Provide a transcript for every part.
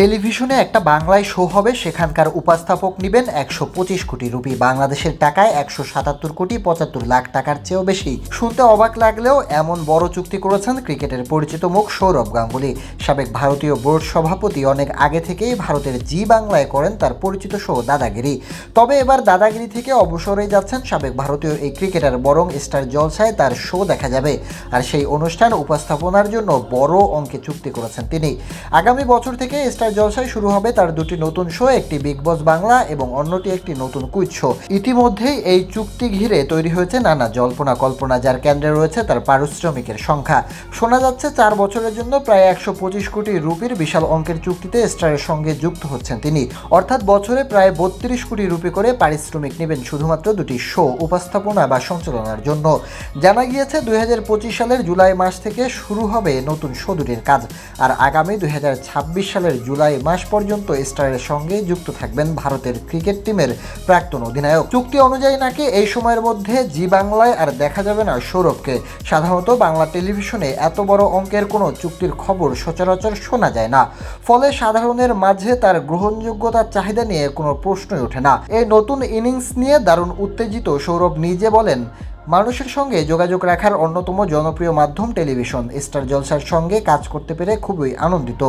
টেলিভিশনে একটা বাংলায় শো হবে, সেখানকার উপস্থাপক নেবেন একশো পঁচিশ কোটি রুপি। বাংলাদেশের টাকায় একশো সাতাত্তর কোটি পঁচাত্তর লাখ টাকার চেয়েও বেশি। শুনতে অবাক লাগলেও এমন বড় চুক্তি করেছেন ক্রিকেটের পরিচিত মুখ সৌরভ গাঙ্গুলি। সাবেক ভারতীয় বোর্ড সভাপতি অনেক আগে থেকেই ভারতের জি বাংলায় করেন তার পরিচিত শো দাদাগিরি। তবে এবার দাদাগিরি থেকে অবসরে যাচ্ছেন সাবেক ভারতীয় এই ক্রিকেটার, বরং স্টার জলসায় তার শো দেখা যাবে। আর সেই অনুষ্ঠান উপস্থাপনার জন্য বড় অঙ্কে চুক্তি করেছেন তিনি। আগামী বছর থেকে স্টার জলসায় শুরু হবে তার দুটি নতুন শো, একটি বিগ বস বাংলা এবং অন্যটি একটি নতুন কুইজ শো ইতিমধ্যেই এই চুক্তি ঘিরে তৈরি হয়েছে নানা জল্পনা কল্পনা, যার কেন্দ্রে রয়েছে তার পারিশ্রমিকের সংখ্যা। শোনা যাচ্ছে চার বছরের জন্য প্রায় একশো পঁচিশ কোটি রুপির বিশাল অঙ্কের চুক্তিতে স্টারের সঙ্গে যুক্ত হচ্ছেন তিনি। অর্থাৎ বছরে প্রায় বত্রিশ কোটি রুপি করে পারিশ্রমিক নেবেন শুধুমাত্র দুটি শো, উপস্থাপনা বা সঞ্চালনার জন্য। জানা গিয়েছে দুই হাজার পঁচিশ সালের জুলাই মাস থেকে শুরু হবে নতুন শো দুটির কাজ, আর আগামী দুই হাজার ছাব্বিশ সালের জুলাই মাস পর্যন্ত স্টারের সঙ্গে যুক্ত থাকবেন ভারতের ক্রিকেট টিমের প্রাক্তন অধিনায়ক। চুক্তি অনুযায়ী নাকি এই সময়ের মধ্যে জি বাংলায় আর দেখা যাবে না সৌরভকে। সাধারণত বাংলা টেলিভিশনে এত বড় অঙ্কের কোনো চুক্তির খবর সচরাচর শোনা যায় না। ফলে সাধারণের মাঝে তার গ্রহণযোগ্যতার চাহিদা নিয়ে কোনো প্রশ্নই ওঠে না। এই নতুন ইনিংস নিয়ে দারুণ উত্তেজিত সৌরভ নিজে বলেন মানুষের সঙ্গে যোগাযোগ রাখার অন্যতম জনপ্রিয় মাধ্যম টেলিভিশন, স্টার জলসার সঙ্গে কাজ করতে পেরে খুবই আনন্দিত।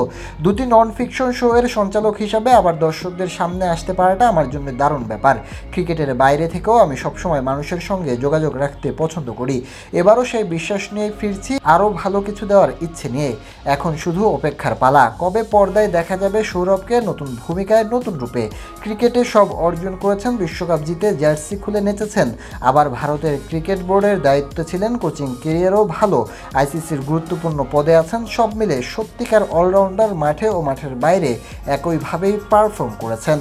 দুটি নন ফিকশন শো এর সঞ্চালক হিসাবে আবার দর্শকদের সামনে আসতে পারাটা আমার জন্য দারুণ ব্যাপার। ক্রিকেটের বাইরে থেকেও আমি সবসময় মানুষের সঙ্গে যোগাযোগ রাখতে পছন্দ করি। এবারও সেই বিশ্বাস নিয়ে ফিরছি, আরও ভালো কিছু দেওয়ার ইচ্ছে নিয়ে। এখন শুধু অপেক্ষার পালা। কবে পর্দায় দেখা যাবে সৌরভকে নতুন ভূমিকায় নতুন রূপে? ক্রিকেটে সব অর্জন করেছেন বিশ্বকাপ জিতে জার্সি খুলে নেচেছেন, আবার ভারতের ক্রিকেট বোর্ডের দায়িত্বে ছিলেন কোচিং কেরিয়ারও ভালো। আইসিসির গুরুত্বপূর্ণ পদে আছেন সব মিলে সত্যিকার অলরাউন্ডার মাঠে ও মাঠের বাইরে একইভাবেই পারফর্ম করেছেন।